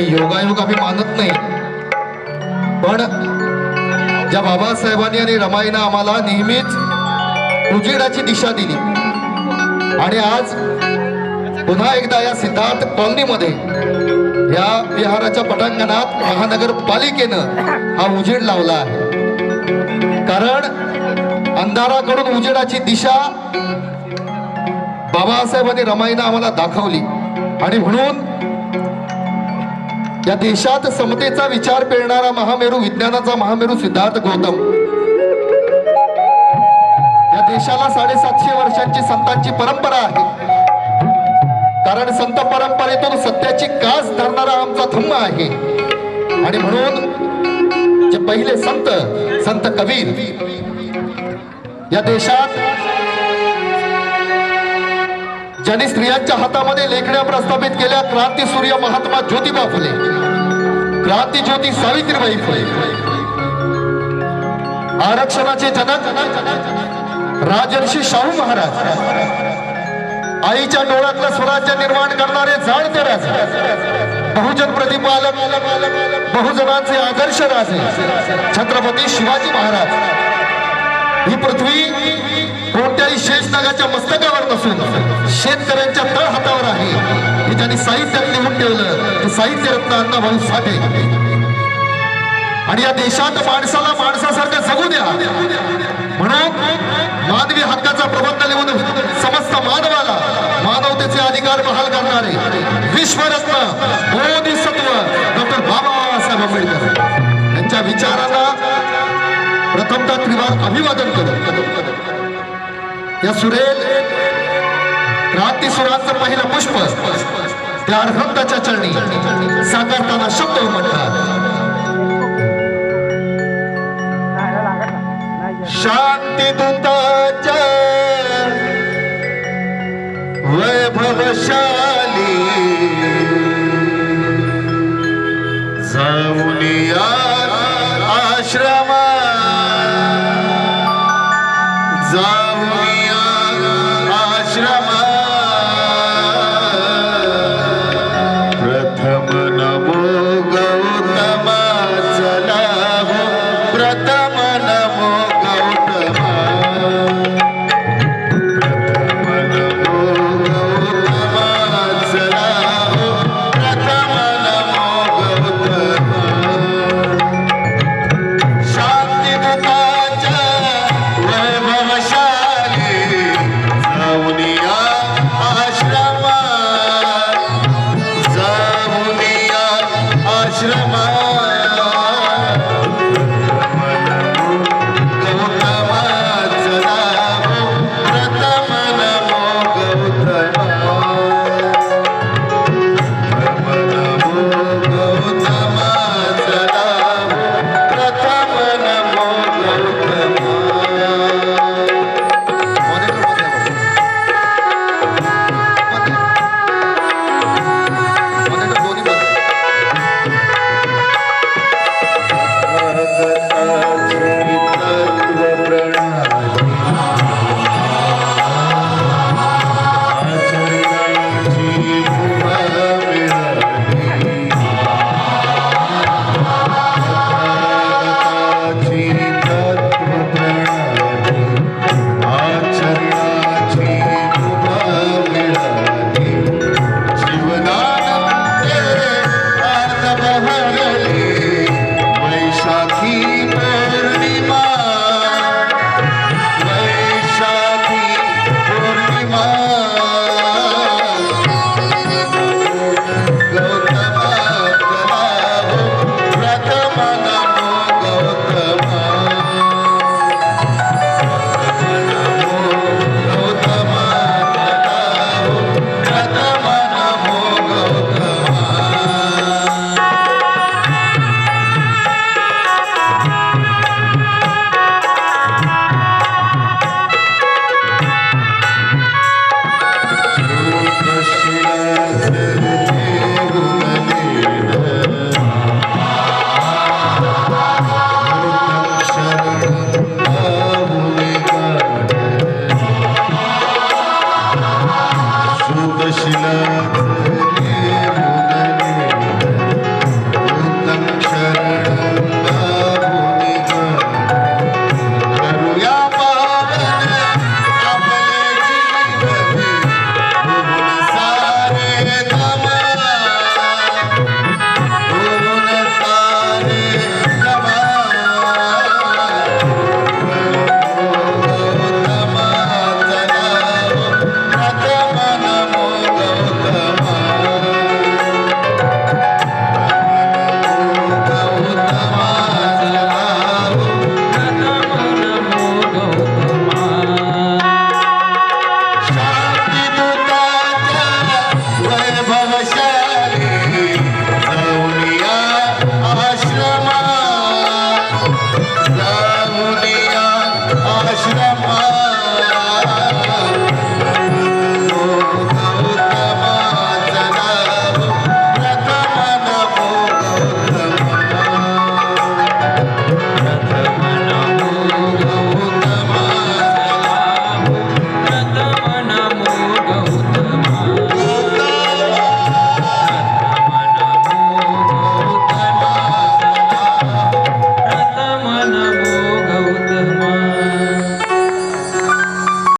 की योगायोग आम्ही मानत नाही. पण ज्या बाबासाहेबांनी आणि रमाईनं आम्हाला नेहमीच उजेडाची दिशा दिली. आणि आज पुन्हा एकदा या सिद्धार्थ कॉलनीमध्ये या विहाराच्या पटांगणात महानगरपालिकेनं हा उजेड लावला आहे. कारण अंधाराकडून उजेडाची दिशा बाबासाहेबांनी रमाईनं आम्हाला दाखवली. आणि म्हणून या देशात समतेचा विचार पेरणारा महामेरू विज्ञानाचा महामेरू सिद्धार्थ गौतम. या देशाला साडेसातशे वर्षांची संतांची परंपरा आहे. कारण संत परंपरेतून सत्याची कास धरणारा आमचा धम्म आहे. आणि म्हणून जे पहिले संत संत कबीर या देशात ज्यांनी स्त्रियांच्या हातामध्ये लेखण्या प्रस्थापित केल्या क्रांती सूर्य महात्मा ज्योतिबा फुले. क्रांती ज्योती सावित्रीबाई फुले. आरक्षणाचे जनक राजर्षी शाहू महाराज. आईच्या डोळ्यातलं स्वराज्य निर्माण करणारे जाणते राजे. बहुजन प्रतिपालक बहुजनांचे आदर्श राजे. छत्रपती शिवाजी महाराज. ही पृथ्वी कोणत्याही शेष नगाच्या मस्तका नसून शेतकऱ्यांच्या तळ हातावर आहे. हे त्यांनी साहित्यात लिहून ठेवलं ते साहित्य रत्न अण्णाभाऊ साठे. आणि या देशात माणसाला माणसासारखं जगू द्या. म्हणून मानवी हक्काचा प्रबंध लिहून समस्त मानवाला मानवतेचे अधिकार बहाल करणारे विश्वरत्न बोधिसत्व डॉक्टर बाबासाहेब आंबेडकर यांच्या विचारांना प्रथमतः त्रिवार अभिवादन करतो या सुरेल क्रांती सुराचं पहिलं पुष्प. त्या अर्हंताच्या चरणी साकारताना शब्द শিলা